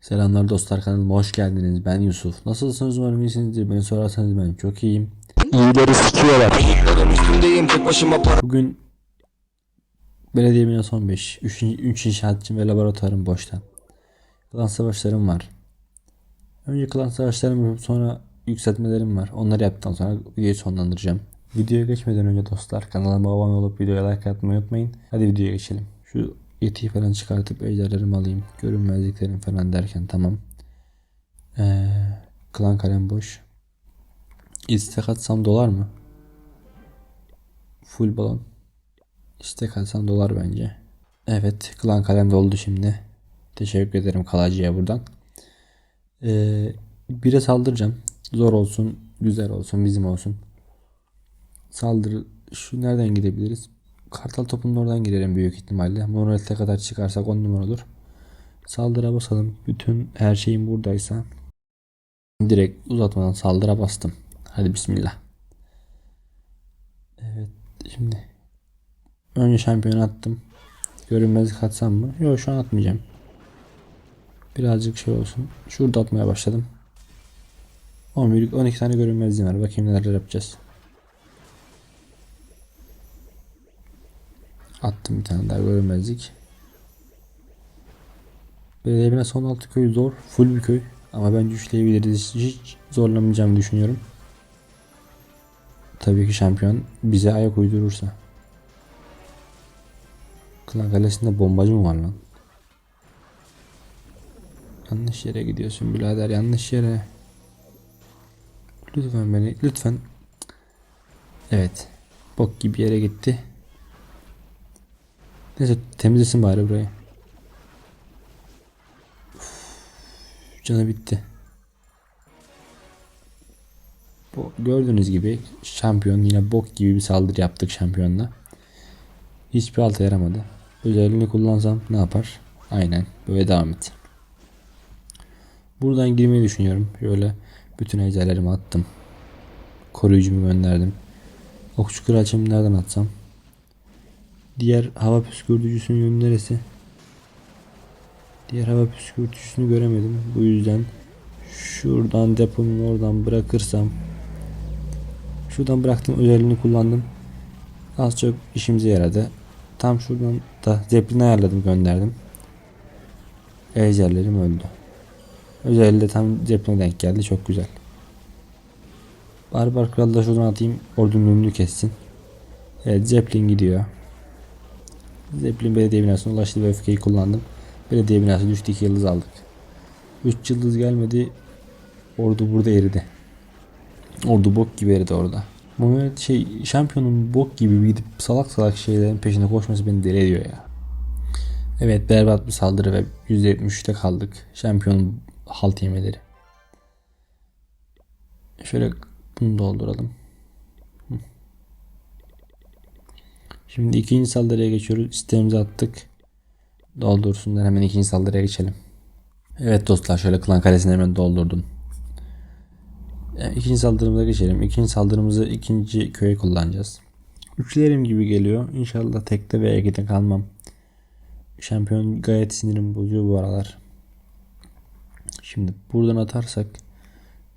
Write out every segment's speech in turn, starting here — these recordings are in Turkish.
Selamlar dostlar kanalıma hoş geldiniz. Ben Yusuf. Nasılsınız umarım iyisinizdir. Beni sorarsanız ben çok iyiyim. İyileri sikiyorlar. Bugün belediye binası 15. 3. 3 inşaatçım ve laboratuvarım boşta. Klan savaşlarım var. Önce klan savaşlarımı yapıp sonra yükseltmelerim var. Onları yaptıktan sonra videoyu sonlandıracağım. Videoya geçmeden önce dostlar kanalıma abone olup videoya like atmayı unutmayın. Hadi videoya geçelim. Şu yetiyi falan çıkartıp ejderlerimi alayım. Görünmezliklerim falan derken tamam. Ee, klan kalem boş. İstek atsam dolar mı? Full balon. İstek atsam dolar bence. Evet klan kalem doldu şimdi. Teşekkür ederim kalacıya buradan. Ee, bire saldıracağım. Zor olsun, güzel olsun, bizim olsun. Saldır. Şu nereden gidebiliriz? Kartal topunun oradan girelim büyük ihtimalle. Monolith'e kadar çıkarsak 10 numara olur. Saldıra basalım. Bütün her şeyim buradaysa direkt uzatmadan saldıra bastım. Hadi bismillah. Evet şimdi önce şampiyon attım. Görünmezlik atsam mı? Yok şu an atmayacağım. Birazcık şey olsun. Şurada atmaya başladım. 11 12 tane görünmezliğim var. Bakayım neler yapacağız. Attım bir tane daha görünmezlik. Belediye binası 16 köy zor. Full bir köy. Ama bence üçleyebiliriz. Hiç zorlamayacağımı düşünüyorum. Tabii ki şampiyon bize ayak uydurursa. Klan kalesinde bombacı mı var lan? Yanlış yere gidiyorsun birader yanlış yere. Lütfen beni lütfen. Evet. Bok gibi yere gitti. Neyse temizlesin bari burayı. Uf, canı bitti. Bu, gördüğünüz gibi şampiyon yine bok gibi bir saldırı yaptık şampiyonla. Hiçbir alta yaramadı. Özelliğini kullansam ne yapar? Aynen böyle devam et. Buradan girmeyi düşünüyorum. Şöyle bütün ejderlerimi attım. Koruyucumu gönderdim. Okçu kraliçemi nereden atsam? Diğer hava püskürtücüsünün yönü neresi? Diğer hava püskürtücüsünü göremedim. Bu yüzden şuradan depomu oradan bırakırsam şuradan bıraktım özelliğini kullandım. Az çok işimize yaradı. Tam şuradan da zeplini ayarladım gönderdim. Ejderlerim öldü. Özelliği de tam zepline denk geldi. Çok güzel. Barbar kralı da şuradan atayım. Ordunun önünü kessin. Evet Zeppelin gidiyor. Zeppelin belediye binasına ulaştı ve öfkeyi kullandım. Belediye binası düştü 2 yıldız aldık. 3 yıldız gelmedi. Ordu burada eridi. Ordu bok gibi eridi orada. Bu şey şampiyonun bok gibi gidip salak salak şeylerin peşine koşması beni deli ediyor ya. Evet berbat bir saldırı ve %73'te kaldık. Şampiyonun halt yemeleri. Şöyle bunu dolduralım. Hı. Şimdi ikinci saldırıya geçiyoruz. İsteğimizi attık. Doldursunlar hemen ikinci saldırıya geçelim. Evet dostlar şöyle klan kalesini hemen doldurdum. İkinci saldırımıza geçelim. İkinci saldırımızı ikinci köye kullanacağız. Üçlerim gibi geliyor. İnşallah tekte ve Ege'de kalmam. Şampiyon gayet sinirim bozuyor bu aralar. Şimdi buradan atarsak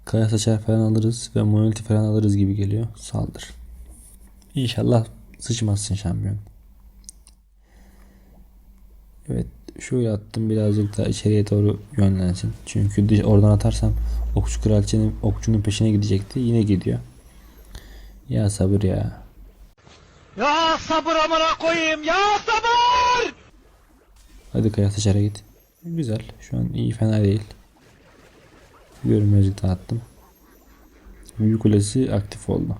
kaya saçar falan alırız ve monoliti falan alırız gibi geliyor. Saldır. İnşallah sıçmazsın şampiyon. Evet şöyle attım birazcık daha içeriye doğru yönlensin. Çünkü oradan atarsam okçu kraliçenin okçunun peşine gidecekti. Yine gidiyor. Ya sabır ya. Ya sabır amına koyayım ya sabır. Hadi kaya saçara git. Güzel. Şu an iyi fena değil. Görünmezlik attım. Büyük kulesi aktif oldu.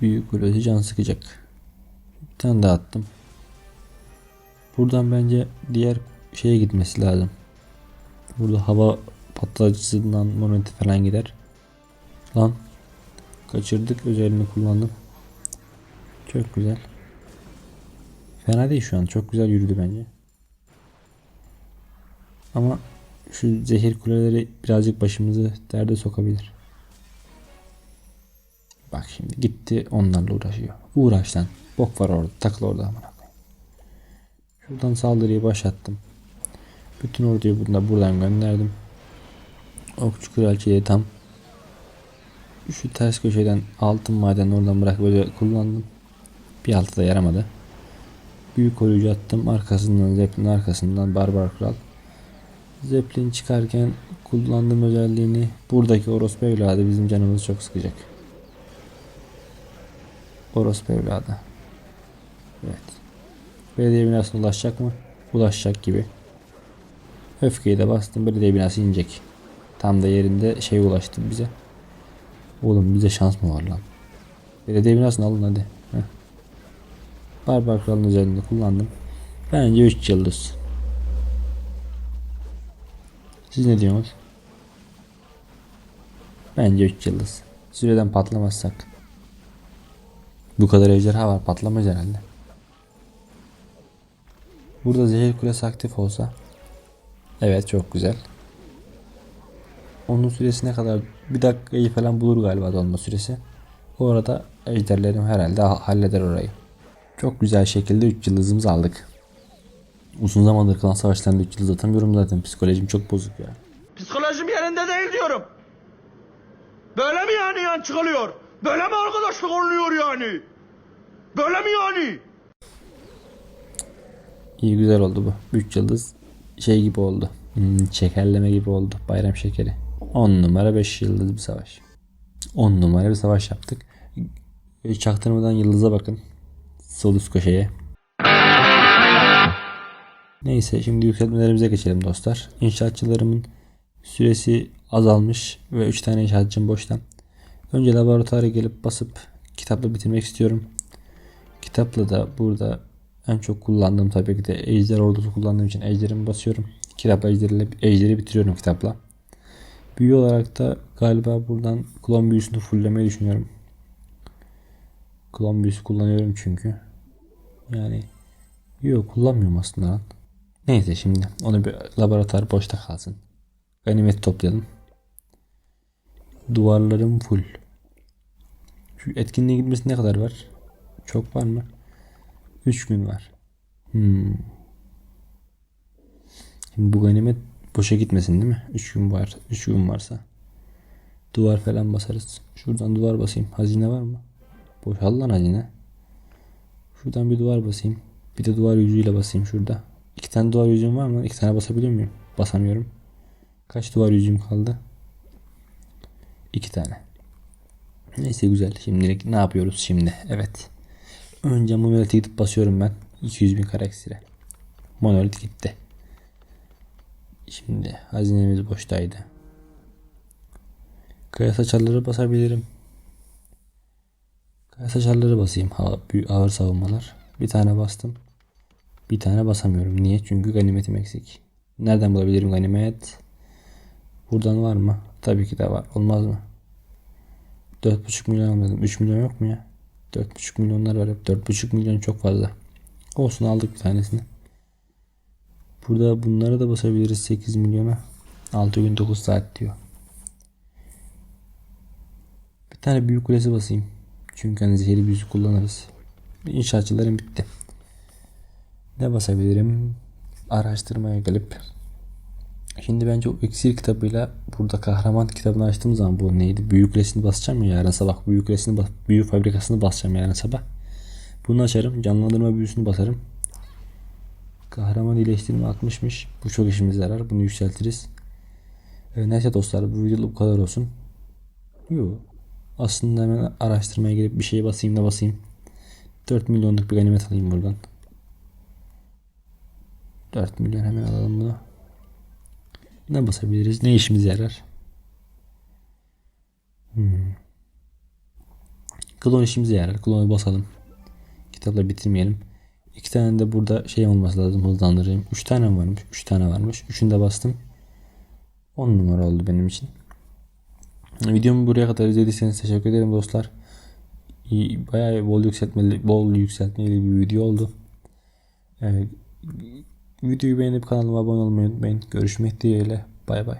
Büyük kulesi can sıkacak. Bir tane daha attım. Buradan bence diğer şeye gitmesi lazım. Burada hava patlayıcısından monolith falan gider. Lan. Kaçırdık özelliğini kullandım. Çok güzel. Fena değil şu an. Çok güzel yürüdü bence. Ama şu zehir kuleleri birazcık başımızı derde sokabilir. Bak şimdi gitti onlarla uğraşıyor. Uğraş lan. Bok var orada. Takıl orada amına koyayım. Şuradan saldırıyı başlattım. Bütün orduyu buradan, buradan gönderdim. Okçu kraliçeyi tam şu ters köşeden altın maden oradan bırak böyle kullandım. Bir altı da yaramadı. Büyük koruyucu attım. Arkasından Zeppelin arkasından Barbar Kral. Zeppelin çıkarken kullandığım özelliğini buradaki orospu evladı bizim canımızı çok sıkacak. Orospu evladı. Evet. Belediye binasına ulaşacak mı? Ulaşacak gibi. Öfkeyi de bastım. Belediye binası inecek. Tam da yerinde şey ulaştı bize. Oğlum bize şans mı var lan? Belediye binasını alın hadi. Heh. Barbar Kral'ın özelliğini kullandım. Bence 3 yıldız. Siz ne diyorsunuz? Bence 3 yıldız. Süreden patlamazsak. Bu kadar ejderha var patlamaz herhalde. Burada zehir kulesi aktif olsa. Evet çok güzel. Onun süresi ne kadar? Bir dakikayı falan bulur galiba dolma süresi. O arada ejderlerim herhalde ha- halleder orayı. Çok güzel şekilde 3 yıldızımızı aldık. Uzun zamandır klan savaşlarında 3 yıldız atamıyorum zaten. Psikolojim çok bozuk ya. Psikolojim yerinde değil diyorum. Böyle mi yani yan çıkılıyor? Böyle mi arkadaşlık oluyor yani? Böyle mi yani? İyi güzel oldu bu. 3 yıldız şey gibi oldu. Hmm, şekerleme gibi oldu. Bayram şekeri. 10 numara 5 yıldız bir savaş. 10 numara bir savaş yaptık. E, Çaktırmadan yıldıza bakın. Sol üst köşeye. Neyse şimdi yükseltmelerimize geçelim dostlar. İnşaatçılarımın süresi azalmış ve 3 tane inşaatçım boşta. Önce laboratuvara gelip basıp kitapla bitirmek istiyorum. Kitapla da burada en çok kullandığım tabii ki de ejder ordusu kullandığım için ejderimi basıyorum. Kitapla ejderiyle, ejderi bitiriyorum kitapla. Büyü olarak da galiba buradan klon büyüsünü fulllemeyi düşünüyorum. Klon büyüsü kullanıyorum çünkü. Yani yok kullanmıyorum aslında lan. Neyse şimdi onu bir laboratuvar boşta kalsın. Ganimet toplayalım. Duvarlarım full. Etkinliğe gitmesi ne kadar var? Çok var mı? 3 gün var. Hmm. Şimdi bu ganimet boşa gitmesin değil mi? 3 gün var. 3 gün varsa. Duvar falan basarız. Şuradan duvar basayım. Hazine var mı? Boşal lan hazine. Şuradan bir duvar basayım. Bir de duvar yüzüğüyle basayım şurada. İki tane duvar yüzüğüm var mı? İki tane basabiliyor muyum? Basamıyorum. Kaç duvar yüzüğüm kaldı? İki tane. Neyse güzel. Şimdilik ne yapıyoruz şimdi? Evet. Önce monolite gidip basıyorum ben. 200 bin karaksire. Monolit gitti. Şimdi hazinemiz boştaydı. Kaya saçarları basabilirim. Kaya saçarları basayım. Büyük ağır savunmalar. Bir tane bastım. Bir tane basamıyorum. Niye? Çünkü ganimetim eksik. Nereden bulabilirim ganimet? Buradan var mı? Tabii ki de var. Olmaz mı? 4,5 milyon almadım. 3 milyon yok mu ya? 4,5 milyonlar var hep. 4,5 milyon çok fazla. Olsun aldık bir tanesini. Burada bunlara da basabiliriz 8 milyona. 6 gün 9 saat diyor. Bir tane büyük kulesi basayım. Çünkü hani zehirli büyüsü kullanırız. İnşaatçılarım bitti. Ne basabilirim? Araştırmaya gelip Şimdi bence o iksir kitabıyla burada kahraman kitabını açtığım zaman bu neydi? Büyük kulesini basacağım ya yarın sabah. Büyük bas, büyük fabrikasını basacağım yarın sabah. Bunu açarım. Canlandırma büyüsünü basarım. Kahraman iyileştirme 60'mış. Bu çok işimize yarar. Bunu yükseltiriz. E, neyse dostlar bu videoluk bu kadar olsun. Yok. Aslında hemen araştırmaya girip bir şey basayım da basayım. 4 milyonluk bir ganimet alayım buradan. 4 milyon hemen alalım bunu. Ne basabiliriz? Ne işimize yarar? Hmm. Klon işimize yarar. Klonu basalım. Kitapla bitirmeyelim. İki tane de burada şey olması lazım hızlandırayım. Üç tane varmış? Üç tane varmış. Üçünü de bastım. 10 numara oldu benim için. Videomu buraya kadar izlediyseniz teşekkür ederim dostlar. Bayağı bol yükseltmeli, bol yükseltmeli bir video oldu. Ee, videoyu beğenip kanalıma abone olmayı unutmayın. Görüşmek dileğiyle. Bay bay.